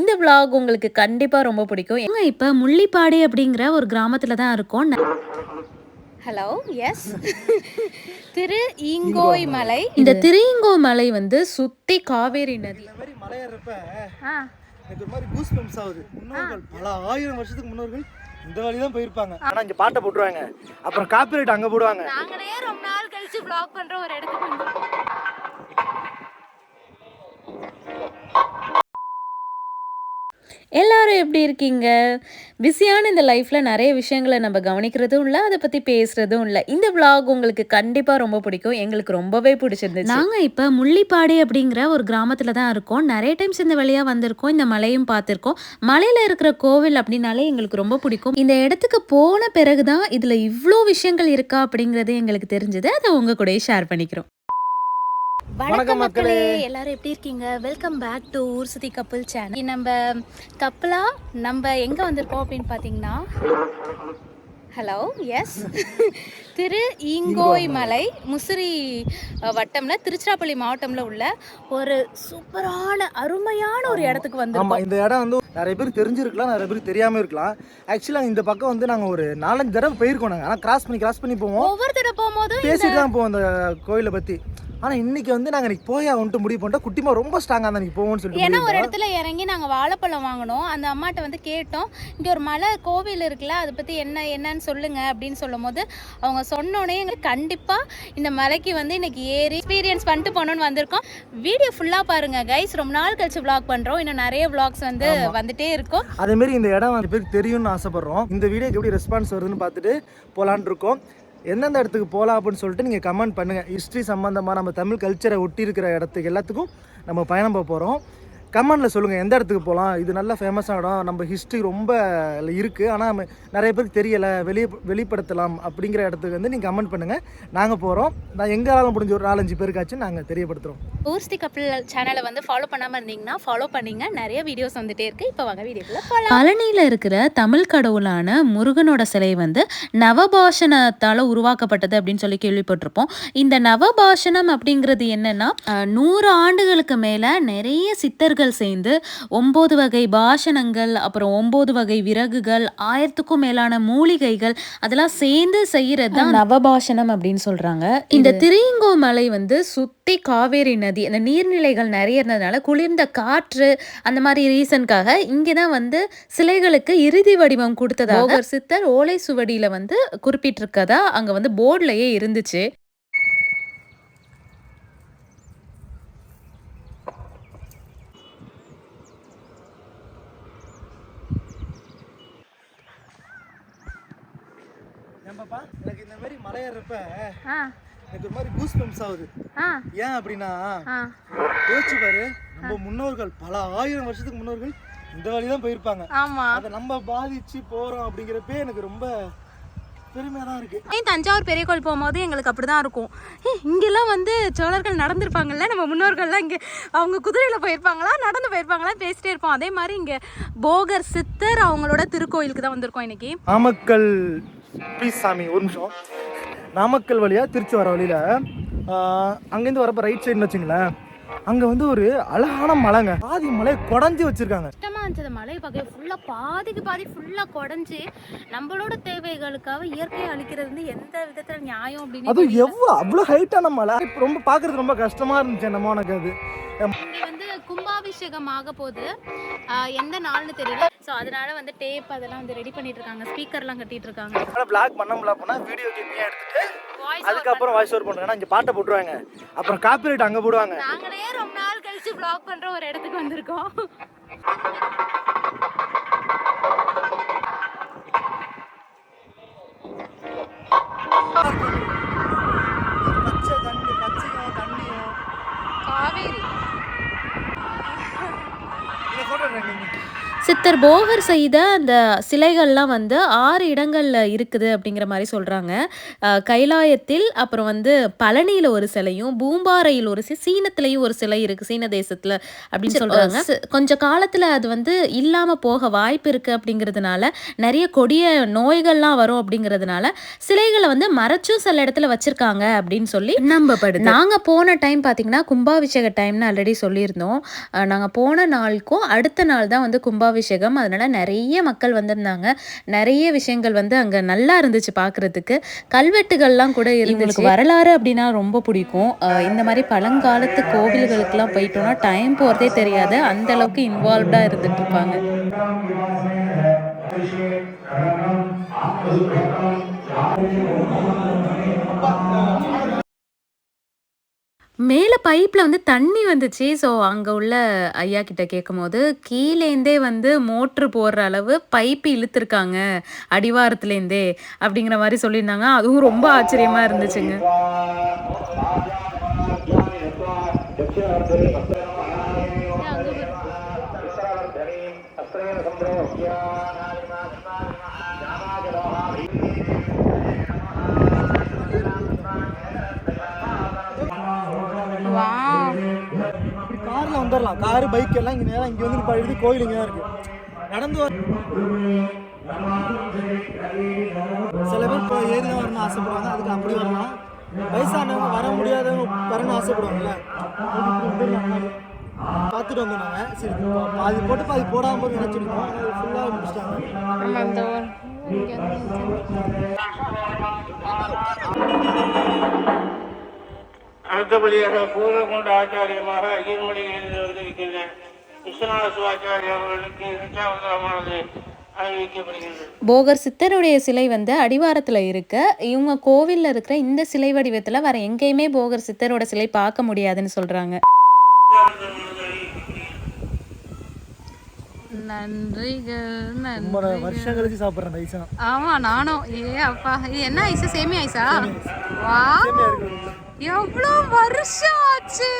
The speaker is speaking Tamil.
இந்த vlog உங்களுக்கு கண்டிப்பா ரொம்ப பிடிக்கும். ஏங்க இப்ப முள்ளிப்பாடி அப்படிங்கிற ஒரு கிராமத்துல தான் இருக்கோம். ஹலோ எஸ் திரு ஈங்கோய் மலை. இந்த திருஈங்கோ மலை வந்து சுத்தி காவேரி நதி. எனக்கு ஒரு மாதிரி கூஸ் பம்ப்ஸ் ஆகுது. முன்னோர்கள் பல ஆயிரம் வருஷத்துக்கு முன்னோர்கள் இந்த வழி தான் போயிருப்பாங்க. ஆனா இங்க பாட்டை போட்டுருவாங்க. அப்புறம் காப்பிரைட் அங்க போடுவாங்க. நாங்களே ரொம்ப நாள் கழிச்சு vlog பண்ற ஒரு இடத்துக்கு எல்லாரும் எப்படி இருக்கீங்க? பிஸியான இந்த லைஃப்பில் நிறைய விஷயங்களை நம்ம கவனிக்கிறதும் இல்லை அதை பற்றி பேசுகிறதும் இல்லை. இந்த விளாக் உங்களுக்கு கண்டிப்பாக ரொம்ப பிடிக்கும். எங்களுக்கு ரொம்பவே பிடிச்சிருந்துச்சு. நாங்கள் இப்போ முள்ளிப்பாடி அப்படிங்கிற ஒரு கிராமத்தில் தான் இருக்கோம். நிறைய டைம்ஸ் இந்த வழியாக வந்திருக்கோம். இந்த மலையும் பார்த்துருக்கோம். மலையில் இருக்கிற கோவில் அப்படின்னாலே எங்களுக்கு ரொம்ப பிடிக்கும். இந்த இடத்துக்கு போன பிறகு தான் இதில் இவ்வளோ விஷயங்கள் இருக்கா அப்படிங்கிறது எங்களுக்கு தெரிஞ்சது. அதை உங்கள் கூடயே ஷேர் பண்ணிக்கிறோம். வணக்கம் மக்களே. எல்லாரும் எப்படி இருக்கீங்க? வெல்கம் பேக் டு ஊர் சுத்தி கப்பல் சேனல் நம்ம கப்பலா நம்ம எங்க வந்திருக்கோம் அப்படின்னு பாத்தீங்கன்னா ஹலோ எஸ் திரு ஈங்கோய் மலை. முசிறி வட்டம்ல திருச்சிராப்பள்ளி மாவட்டம்ல உள்ள ஒரு சூப்பரான அருமையான ஒரு இடத்துக்கு வந்திருக்கோம். இந்த இடம் வந்து நிறைய பேர் தெரிஞ்சிருக்கலாம் நிறைய பேர் தெரியாம இருக்கலாம். ஆக்சுவலாக இந்த பக்கம் வந்து நாங்க ஒரு நாலஞ்சு தடவை போயிருக்கோம் நாங்க. ஆனா கிராஸ் பண்ணி கிராஸ் பண்ணி போவோம். ஒவ்வொரு தடவை போகும்போதும் பேசிட்டு தான் போவோம் அந்த கோயிலை பத்தி. ஆனா இன்னைக்கு வந்து நாங்க இன்னைக்கு போய் வந்துட்டு முடிவு பண்ணிட்டோம். குட்டிமா ரொம்ப ஸ்ட்ராங்கா தான் போவோம்னு சொல்லிட்டு ஏன்னா ஒரு இடத்துல இறங்கி நாங்கள் வாழைப்பழம் வாங்கினோம். அந்த அம்மாட்ட வந்து கேட்டோம். இங்கே ஒரு மலை கோவில் இருக்குல்ல அதை பற்றி என்ன என்னன்னு சொல்லுங்க அப்படின்னு சொல்லும் போது அவங்க சொன்னோடனே எங்களுக்கு கண்டிப்பாக இந்த மலைக்கு வந்து இன்னைக்கு ஏறி எக்ஸ்பீரியன்ஸ் பண்ணிட்டு போகணுன்னு வந்திருக்கோம். வீடியோ ஃபுல்லாக பாருங்க கைஸ் ரொம்ப நாள் கழிச்சு vlog பண்ணுறோம் இன்னும் நிறைய vlogs வந்து வந்துட்டே இருக்கும். அதே மாதிரி இந்த இடம் பேருக்கு தெரியும்னு ஆசைப்படுறோம். இந்த வீடியோக்கு எப்படி ரெஸ்பான்ஸ் வருதுன்னு பார்த்துட்டு போலான்னு இருக்கோம். எந்தெந்த இடத்துக்கு போகலாம் அப்படின்னு சொல்லிட்டு நீங்கள் கமெண்ட் பண்ணுங்கள் ஹிஸ்ட்ரி சம்மந்தமாக நம்ம தமிழ் கல்ச்சரை ஒட்டி இருக்கிற இடத்துக்கு எல்லாத்துக்கும் நம்ம பயணம் போக போகிறோம் கமெண்டில் சொல்லுங்கள் எந்த இடத்துக்கு போகலாம் இது நல்ல ஃபேமஸான இடம் நம்ம ஹிஸ்ட்ரி ரொம்ப இருக்குது ஆனால் நம்ம நிறைய பேருக்கு தெரியலை வெளியே வெளிப்படுத்தலாம் அப்படிங்கிற இடத்துக்கு வந்து நீங்கள் கமெண்ட் பண்ணுங்கள் நாங்கள் போகிறோம் நான் எங்களால் முடிஞ்ச ஒரு நாலஞ்சு பேருக்காச்சும் நாங்கள் தெரியப்படுத்துகிறோம் ஊர்ஸ்தி கப்பல் சேனலை வந்து ஃபாலோ பண்ணாமல் இருந்தீங்கன்னா ஃபாலோ பண்ணீங்க. நிறைய வீடியோஸ் வந்துட்டே இருக்கு. இப்போ வாங்க வீடியோக்குள்ள பழனியில் இருக்கிற தமிழ் கடவுளான முருகனோட சிலை வந்து நவபாஷணத்தால் உருவாக்கப்பட்டது அப்படின்னு சொல்லி கேள்விப்பட்டிருப்போம். இந்த நவபாஷணம் அப்படிங்கிறது என்னன்னா நூறு ஆண்டுகளுக்கு மேலே நிறைய சித்தர்கள் சேர்ந்து ஒம்பது வகை பாஷணங்கள் அப்புறம் ஒம்பது வகை விறகுகள் ஆயிரத்துக்கும் மேலான மூலிகைகள் அதெல்லாம் சேர்ந்து செய்யறது தான் நவபாஷணம் அப்படின்னு சொல்றாங்க. இந்த திரிங்கோ மலை வந்து சுத்தி காவேரி நதி அந்த நீர்நிலைகள் நிறைய இருந்ததுனால குளிர்ந்த காற்று அந்த மாதிரி ரீசனுக்காக இங்கே தான் வந்து சிலைகளுக்கு இறுதி வடிவம் கொடுத்ததாக ஒரு சித்தர் ஓலை சுவடியில வந்து குறிப்பிட்டிருக்கதா அங்க வந்து போர்ட்லயே இருந்துச்சு. ஏன்பாப்பா எனக்கு இந்த மாதிரி மலையேறப்ப எனக்கு ஒரு மாதிரி கூஸ் பம்ப்ஸ் ஆகுது ஏன் அப்படின்னா யோசிச்சு பாரு நம்ம முன்னோர்கள் பல ஆயிரம் வருஷத்துக்கு முன்னோர்கள் இந்த வழி தான் போயிருப்பாங்க. ஆமா. அதை நம்ம பாதிச்சு போறோம் அப்படிங்கிறப்பே எனக்கு ரொம்ப ஏன் தஞ்சாவூர் பெரிய கோயில் போகும்போது எங்களுக்கு அப்படிதான் இருக்கும். ஏ இங்கெல்லாம் வந்து சோழர்கள் நடந்திருப்பாங்கல்ல நம்ம முன்னோர்கள்லாம் இங்கே அவங்க குதிரையில் போயிருப்பாங்களா நடந்து போயிருப்பாங்களா பேசிட்டே இருப்போம். அதே மாதிரி இங்கே போகர் சித்தர் அவங்களோட திருக்கோயிலுக்கு தான் வந்திருக்கோம் இன்னைக்கு. நாமக்கல் ப்ளீஸ் சாமி. ஒரு நிமிஷம். நாமக்கல் வழியா திருச்சி வர வழியில அங்கேருந்து வரப்ப ரைட் சைடுன்னு வச்சுங்களேன். அங்க வந்து ஒரு அழகான மலைங்க. பாதி மலை குடஞ்சி வச்சிருக்காங்க. கஷ்டமாக இருந்துச்சு. மலையை பார்க்க ஃபுல்லாக பாதிக்கு பாதி ஃபுல்லாக குடஞ்சி நம்மளோட தேவைகளுக்காக இயற்கையை அழிக்கிறது வந்து எந்த விதத்தில் நியாயம் அப்படின்னு அதுவும் எவ்வளோ அவ்வளோ ஹைட்டான மலை. இப்ப ரொம்ப பார்க்கறது ரொம்ப கஷ்டமா இருந்துச்சு என்னமோ எனக்கு அது. வந்து கும்பாபிஷேகம் ஆக ஆஹ் எந்த நாள்னு தெரியல. ஸோ அதனால வந்து டேப் அதெல்லாம் வந்து ரெடி பண்ணிட்டு இருக்காங்க ஸ்பீக்கர்லாம் கட்டிட்டு இருக்காங்க பிளாக் பண்ண முடியல போனால் வீடியோ கிளிப்பியாக எடுத்துட்டு அதுக்கப்புறம் வாய்ஸ் ஓவர் பண்ணுறாங்க இங்கே பாட்டை போட்டுருவாங்க. அப்புறம் காப்பிரைட் அங்கே போடுவாங்க. நாங்களே ரொம்ப நாள் கழிச்சு vlog பண்ற ஒரு இடத்துக்கு வந்திருக்கோம். நீங்கள் சித்தர் போகர் செய்த அந்த சிலைகள்லாம் வந்து ஆறு இடங்கள்ல இருக்குது அப்படிங்கிற மாதிரி சொல்றாங்க. அஹ் கைலாயத்தில் அப்புறம் வந்து பழனியில ஒரு சிலையும் பூம்பாறையில் ஒரு சி- சீனத்திலையும் ஒரு சிலை இருக்கு சீன தேசத்துல அப்படின்னு சொல்றாங்க. சி- கொஞ்ச காலத்துல அது வந்து இல்லாம போக வாய்ப்பு இருக்கு அப்படிங்கிறதுனால நிறைய கொடிய நோய்கள்லாம் வரும் அப்படிங்கிறதுனால சிலைகளை வந்து மறைச்சும் சில இடத்துல வச்சிருக்காங்க அப்படின்னு சொல்லி நம்பப்படுது. நாங்க போன டைம் பாத்தீங்கன்னா கும்பாபிஷேக டைம்னு ஆல்ரெடி சொல்லியிருந்தோம். அஹ் நாங்க போன நாளுக்கும் அடுத்த நாள் தான் வந்து கும்பாபிஷேகம் அதனால நிறைய மக்கள் வந்திருந்தாங்க. நிறைய விஷயங்கள் வந்து அங்க நல்லா இருந்துச்சு பார்க்குறதுக்கு கல்வெட்டுகள்லாம் கூட இருந்துச்சு. வரலாறு அப்படின்னா ரொம்ப பிடிக்கும். இந்த மாதிரி பழங்காலத்து கோவில்களுக்கெல்லாம் போயிட்டோம்னா டைம் போகிறதே தெரியாது. அந்த அளவுக்கு இன்வால்வ்டாக இருந்துட்டு இருப்பாங்க. மேலே பைப்பில் வந்து தண்ணி வந்துச்சு. ஸோ அங்கே உள்ள ஐயா கிட்ட கேட்கும்போது கீழேந்தே வந்து மோட்ரு போடுற அளவு பைப்பு இழுத்துருக்காங்க. அடிவாரத்துலேருந்தே அப்படிங்கிற மாதிரி சொல்லியிருந்தாங்க. அதுவும் ரொம்ப ஆச்சரியமாக இருந்துச்சுங்க. இப்படி வரலாம் காரு பைக் எல்லாம் இங்கே நேரம் இங்கே வந்து இப்போ எழுதி கோயில் இங்கே தான் இருக்குது நடந்து வர சில பேர் இப்போ ஏறி தான் வரணும்னு ஆசைப்படுவாங்க அதுக்கு அப்படி வரலாம். வயசானவங்க வர முடியாதவங்க வரணும்னு ஆசைப்படுவாங்கல்ல. பார்த்துட்டு வந்தோம் நாங்கள் சரி பாதி போட்டு பாதி போடாமல் போய் நினச்சிருக்கோம் ஃபுல்லாக முடிச்சிட்டாங்க. அடுத்தபடியாக பூர்வகுண்ட ஆச்சாரியமாக ஐயர்மொழியில் வந்திருக்கின்ற விஸ்வநாத சிவாச்சாரிய அவர்களுக்கு அறிவிக்கப்படுகின்றது போகர் சித்தருடைய சிலை வந்து அடிவாரத்தில் இருக்கு இவங்க கோவிலில் இருக்கிற இந்த சிலை வடிவத்தில் வேற எங்கேயுமே போகர் சித்தரோட சிலை பார்க்க முடியாதுன்னு சொல்றாங்க. நன்றிகள் நன்றி வருஷம் கழிச்சு சாப்பிட்றேன் ரைஸா ஆமா நானும். ஏ அப்பா. இது என்ன ஐஸா? சேமி ஐஸா? வா எவ்வளோ வருஷம் ஆச்சு?